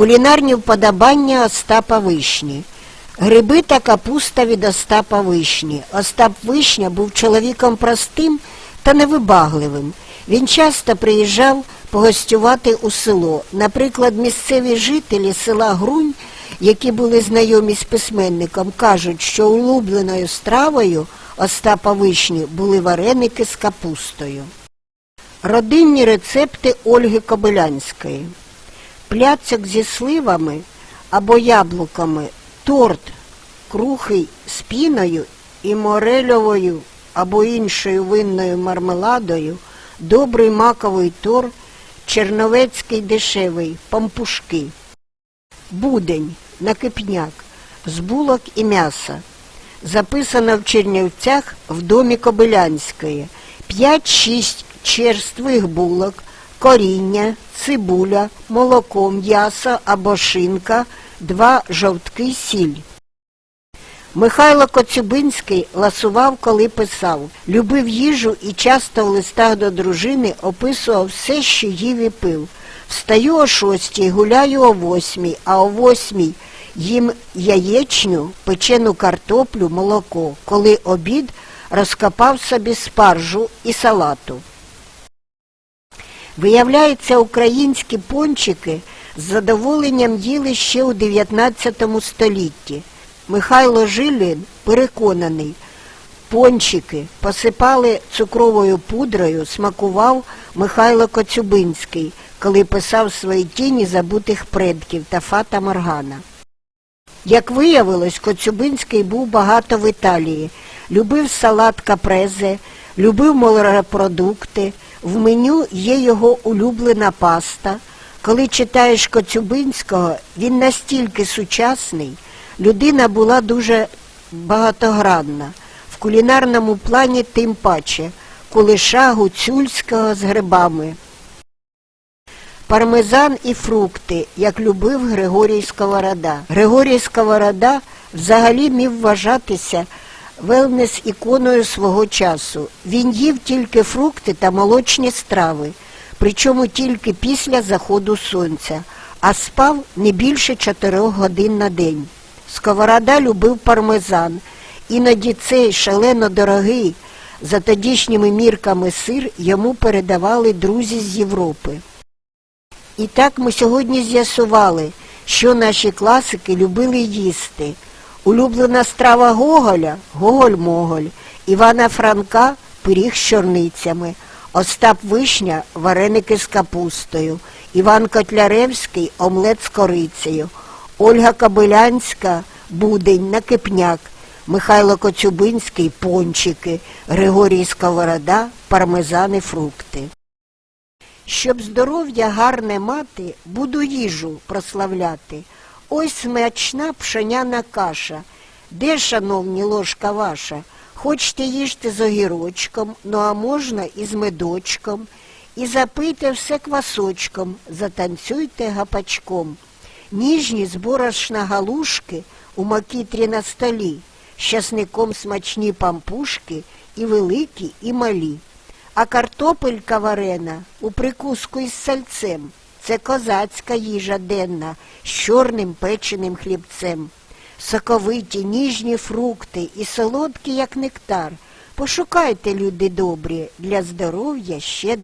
Кулінарні вподобання Остапа Вишні. Гриби та капуста від Остапа Вишні. Остап Вишня був чоловіком простим та невибагливим. Він часто приїжджав погостювати у село. Наприклад, місцеві жителі села Грунь, які були знайомі з письменником, кажуть, що улюбленою стравою Остапа Вишні були вареники з капустою. Родинні рецепти Ольги Кобилянської. Пляцок зі сливами або яблуками, торт крухий з піною і морельовою або іншою винною мармеладою, добрий маковий тор, черновецький дешевий, пампушки. Будень, накипняк, з булок і м'яса. Записано в Чернівцях в домі Кобилянської. 5-6 черствих булок, коріння, цибуля, молоко, м'ясо або шинка, два жовтки, сіль. Михайло Коцюбинський ласував, коли писав, любив їжу і часто в листах до дружини описував все, що їв і пив. Встаю о шостій, гуляю о восьмій, а о восьмій їм яєчню, печену картоплю, молоко, коли обід розкопав собі спаржу і салату. Виявляється, українські пончики з задоволенням їли ще у 19 столітті. Михайло Жилін переконаний, пончики посипали цукровою пудрою, смакував Михайло Коцюбинський, коли писав свої тіні забутих предків та Фата Моргана. Як виявилось, Коцюбинський був багато в Італії, любив салат капрезе, любив морепродукти, в меню є його улюблена паста. Коли читаєш Коцюбинського, він настільки сучасний, людина була дуже багатогранна, в кулінарному плані тим паче, кулиша гуцюльського з грибами. Пармезан і фрукти, як любив Григорій Сковорода. Григорій Сковорода взагалі міг вважатися велнес іконою свого часу. Він їв тільки фрукти та молочні страви, причому тільки після заходу сонця, а спав не більше чотирьох годин на день. Сковорода любив пармезан, іноді цей шалено дорогий, за тодішніми мірками сир йому передавали друзі з Європи. І так ми сьогодні з'ясували, що наші класики любили їсти. Улюблена страва Гоголя Гоголь-Моголь, Івана Франка пиріг з чорницями, Остап Вишня вареники з капустою, Іван Котляревський омлет з корицею, Ольга Кобилянська будень, накипняк, Михайло Коцюбинський пончики, Григорій Сковорода, пармезани, фрукти. Щоб здоров'я гарне мати, буду їжу прославляти. Ось смачна пшеняна каша. Де, шановні, ложка ваша? Хочете їжте з огірочком, ну а можна і з медочком. І запийте все квасочком, затанцюйте гапачком. Ніжні з борошна галушки у макітрі на столі, з часником смачні пампушки і великі, і малі. А картопелька варена у прикуску із сальцем. Це козацька їжа денна з чорним печеним хлібцем. Соковиті, ніжні фрукти і солодкі, як нектар. Пошукайте, люди добрі, для здоров'я ще